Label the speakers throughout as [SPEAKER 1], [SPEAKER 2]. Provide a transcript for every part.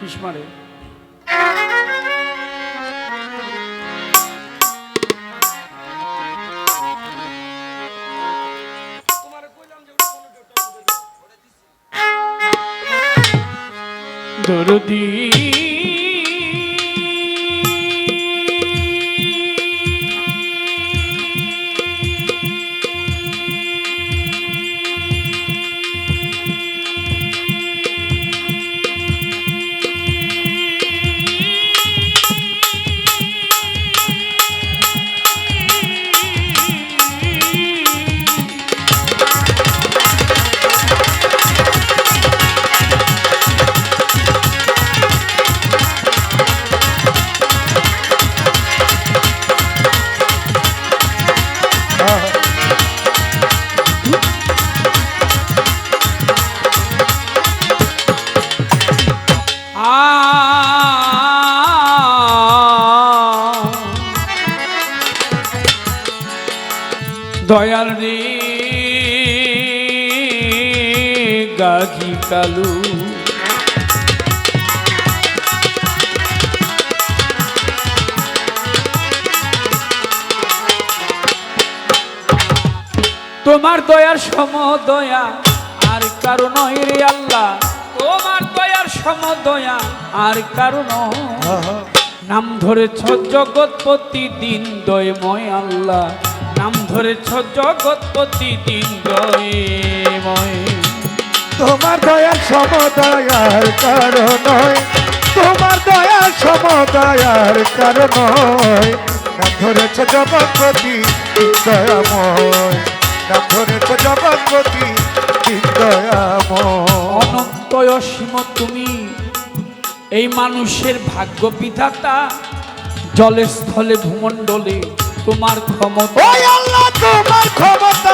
[SPEAKER 1] ফিস মারে। দরদি গাজি কালু তোমার দয়ার সম দয়া, আর কারও নয় রে আল্লাহ। তোমার দয়ার সম দয়া, আর কারও নাম ধরেছ জগৎপতি দিন দয়ময় আল্লাহ। নাম ধরেছ জগৎপতি দিন দয়ময়।
[SPEAKER 2] তোমার দয়া সমদয়ার কারণ তোমার দয়া সমদয়ার কারণ নাম ধরেছ জগৎপতি দয়াময়। নাম ধরেছ জগৎপতি দয়াময়।
[SPEAKER 1] অনন্ত অসীম তুমি এই মানুষের ভাগ্য বিধাতা জলে স্থলে ভূমণ্ডলে তোমার ক্ষমতা।
[SPEAKER 2] তোমার ক্ষমতা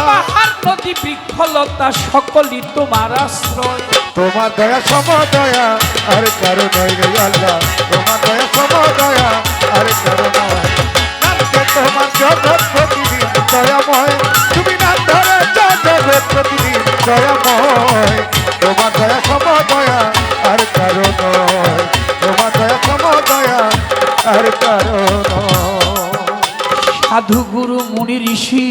[SPEAKER 1] পাহাড় নদী বৃক্ষলতা সকলই তোমার আশ্রয়।
[SPEAKER 2] তোমার দয়া সমদয়া আর কারও নয় আল্লাহ। জগৎ প্রতিদিন দয়াময়। তুমি নাম ধরে জগৎ প্রতিদিন দয়াময়। তোমার দয়া সমদয়া আর কারও নয়। তোমার দয়া সমদয়া আর কারও
[SPEAKER 1] সাধু গুরু মুনি ঋষি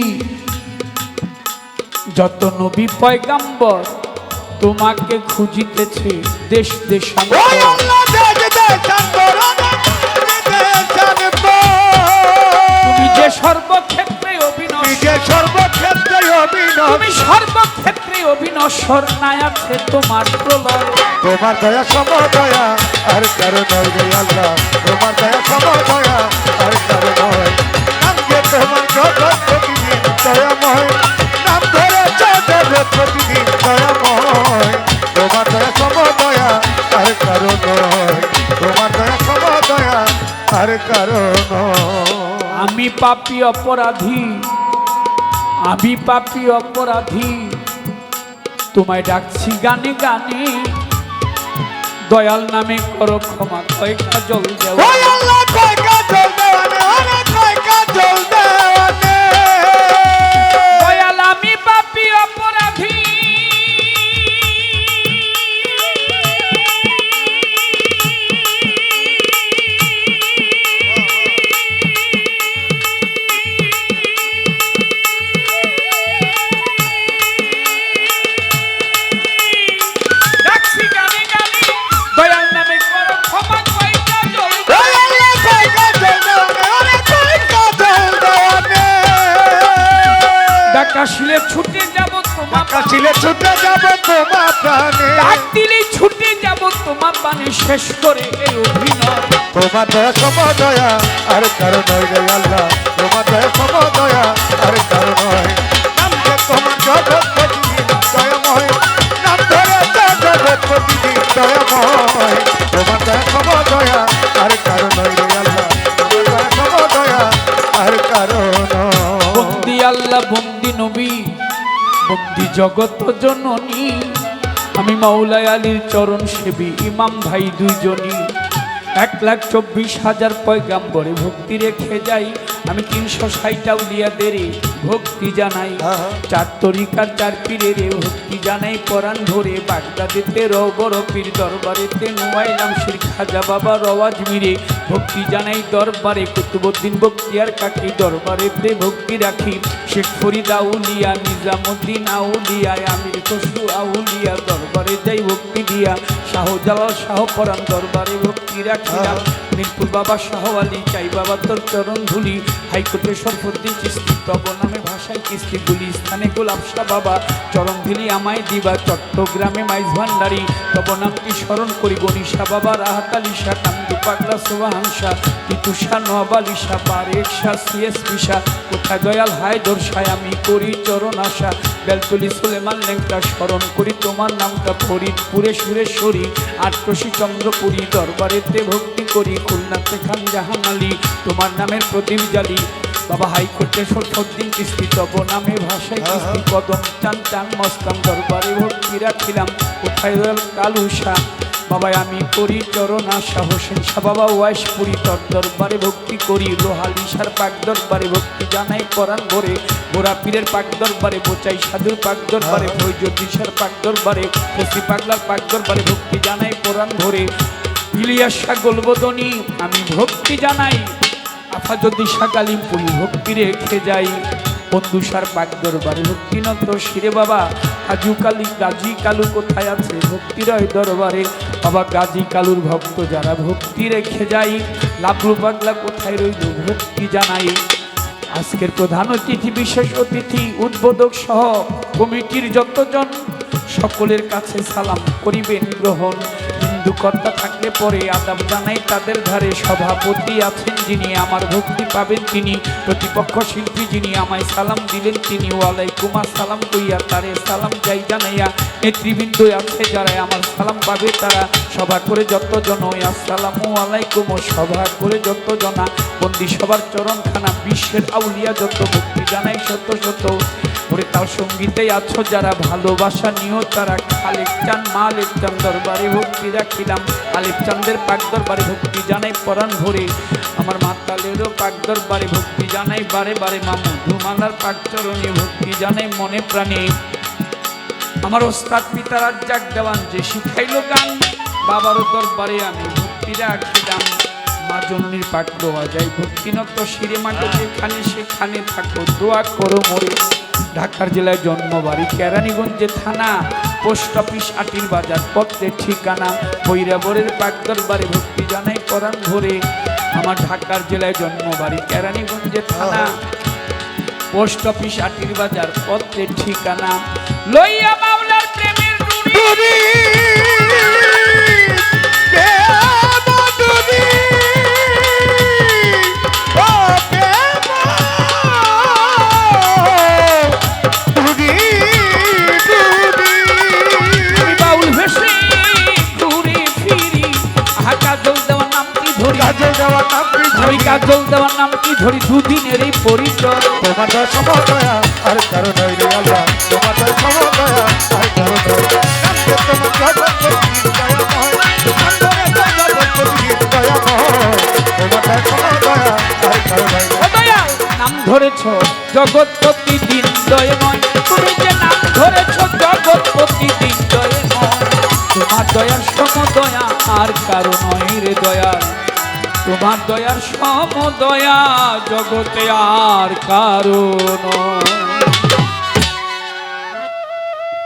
[SPEAKER 1] যত নবী পয়গাম্বর তোমাকে খুঁজিতেছে দেশ
[SPEAKER 2] আল্লাহ দেশ
[SPEAKER 1] সর্বক্ষেত্রে অবিনশ্বর
[SPEAKER 2] নিজে সর্বক্ষেত্রে অভিনব
[SPEAKER 1] তুমি সর্বক্ষেত্রে অবিনশ্বর নাই আছে তোমার প্রলয়।
[SPEAKER 2] তোমার দয়া সমদয়া আর কারও নয় আল্লাহ। তোমার দয়া সমদয়া আর কারও নয়। নামকে তোমার জগৎ প্রতিদিন দয়াময়। নাম ধরে জগৎ প্রতিদিন দয়াময়। তোমার দয়া সমদয়া আর কারও নয়। তোমার দয়া সমদয়া আর কারও নয়
[SPEAKER 1] আমি পাপি অপরাধী। আমি পাপি অপরাধী। তোমায় ডাকছি গানে গানে। দয়াল নামে করো ক্ষমা দেওয়া
[SPEAKER 2] কয় কাজল দেওয়ানে ডাকা শিলে
[SPEAKER 1] ছুটে যাব তোমার কাছিলে ছুটে যাব তোমার প্রাণে ডাক দিলেই ছুটে যাব তোমার
[SPEAKER 2] পানে শেষ করে এই অভিনয়। তোমার দয়া সমদয়া আর
[SPEAKER 1] কারণ নয় রে আল্লাহ। তোমার
[SPEAKER 2] দয়া সমদয়া আর কারণ নয়।
[SPEAKER 1] আমরা তোমার জগৎ প্রতিদিন দয়াময়। নাম ধরে জগৎ প্রতিদিন দয়াময়।
[SPEAKER 2] তোমার দয়া সমদয়া আর কারণ নয় রে আল্লাহ। তোমার দয়া সমদয়া আর কারণ বন্দি
[SPEAKER 1] আল্লাহ বন্দি জগত জননী। আমি মাওলাই আলীর চরণ সেবী ইমাম ভাই দুইজনই এক লাখ চব্বিশ হাজার পয়গাম্বরে ভক্তি রেখে যাই। আমি তিনশো ষাটটা উলিয়াদের ভক্তি জানাই। চার তরিকার চার পীরের ভক্তি জানাই। পরাণ ধরে বাগদাদেতে রবর পীর দরবারেতে নুয়াইলাম শির খাজা বাবা রওয়াজ মিরে। ভক্তি জানাই দরবারে কুতুবুদ্দিন বক্তিয়ার কাকি দরবারেতে ভক্তি রাখি। শেখ ফরিদ আউলিয়া নিজামুদ্দিন আউলিয়া আমির খসরু আউলিয়া, দরবারে যাই ভক্তি দিয়া। শাহজালাল শাহ পরাণ দরবারে ভক্তি রাখিলাম। মিরপুর বাবা শাহ আলী চাই বাবা তোর চরণ ধুলি। হাইকোর্টে সরফদ্দিন চিস্তি তব নামে ভাষায় কিস্তি গুলি স্থানে গোলাপ বাবা। চরণ ধুলি আমায় দিবা, চট্টগ্রামে মাইজ ভান্ডারি। তব নামটি স্মরণ করি গণিসা বাবা রাহাত আলী কান্দু পাগলা শাহ তিতুষা, নোয়াবালি শাহ সিএস পিসা কোথায় দয়াল হায় দর্শায় আমি করি চরণ আশা। বেলতলি সুলেমান লেংটা স্মরণ করি, তোমার নামটা ফরিদপুরে সুরেশ্বরী। আটকশি চন্দ্রপুরী দরবারেতে ভক্তি করি, খুলনাতে খান জাহান আলী। তোমার নামের প্রদীপ জালি বাবা হাইকোর্টে সরফদ্দিন কিস্তি তব নামে ভাষায় কিস্তি কদম চান চান মস্তান দরবারে ভক্তি রাখিলাম। কোথায় দয়াল কালুষা বাবা আমি করি চরণ আশা হোসেন শাহ। বাবা ওয়াইশপুরি তর দরবারে ভক্তি করি। লোহালিশার পাক দরবারে ভক্তি জানাই করান ভরে। গোড়া পীরের পাক দরবারে বোচাই সাধুর পাক দরবারে ভৈজ্যোতিষার পাক দরবারে কসি পাগলার পাক দরবারে ভক্তি জানাই কোরআন ধরে ইলিয়াস শাহ গোলবদনী আমি ভক্তি জানাই। আফা যদি সাকালিম পুলি ভক্তি রেখে যাই বন্ধুসার পাক দরবারে ভক্তিনত শিরে বাবা কাজু কালি, গাজী কালু কোথায় আছে ভক্তিরয় দরবারে? বাবা, গাজী কালুর ভক্ত যারা ভক্তি রেখে যাই লাভলু পাগলা কোথায় রইল ভক্তি জানাই? আজকের প্রধান অতিথি, বিশেষ অতিথি, উদ্বোধক সহ কমিটির যতজন, সকলের কাছে সালাম করিবেন গ্রহণ। হিন্দু কর্তা থাকলে পরে আদাব জানাই, তাদের ধারে সভাপতি আছেন যিনি, আমার ভক্তি পাবেন তিনি, প্রতিপক্ষ শিল্পী যিনি, আমায় সালাম দিলেন তিনি, ওয়ালাইকুম সালাম কইয়া তারে সালাম যাই জানাইয়া, নেতৃবৃন্দ আছে যারা আমার সালাম পাবে তারা সভা করে যত জন আসসালামু আলাইকুম সভা করে যত জনা, বন্দি সবার চরণখানা, বিশ্বের আউলিয়া যত ভক্তি জানাই শত শত ওরে তার সঙ্গীতে আছো যারা ভালোবাসা নিয়েও তারা খালেক চান, মালিক চান, দরবারে ভক্তি রাখিলাম। আলিফ চান্দের পাক দরবারে ভক্তি জানাই পরাণ ভরে। আমার মাতালেরও পাক দরবারে ভক্তি জানাই বারে বারে। মামু ধুমালার পাক চরণে ভক্তি জানাই মনে প্রাণে। আমার ওস্তাদ পিতা রাজ্জাক দেওয়ান, যে শিখাইলো গান, বাবারও দরবারে আমি ভক্তি রাখিলাম। মা জননীর পাক দোয়া যাই ভক্তিনত শিরে মাঠে যেখানে সেখানে থাকো, দোয়া করো মোরে। ঢাকার জেলায় জন্ম বাড়ি কেরানীগঞ্জে থানা, পোস্ট অফিস, আটির বাজার পত্রের ঠিকানা ভৈরাবরের পাকদরবারে ভক্তি জানাই করান ভরে। আমার ঢাকার জেলায় জন্ম বাড়ি কেরানীগঞ্জে থানা, পোস্ট অফিস, আটির বাজার পত্রের ঠিকানা। লইয়া মাওলার প্রেমের ধরি দুদিনের এই পরিচয়।
[SPEAKER 2] তোমার দয়া সমদয়া, আর কারও নয় রে আল্লাহ। তোমার দয়া সমদয়া, আর কারও নয় জগৎ জগৎ নয়
[SPEAKER 1] নাম ধরেছ জগৎপতি দিন দয়ময়। তুমি যে নাম ধরেছ জগৎপতি দিন দয়ময়। তোমার দয়ার আর কারও নয় রে তোমার দয়ার সম দয়া জগতে আর কারও নয়।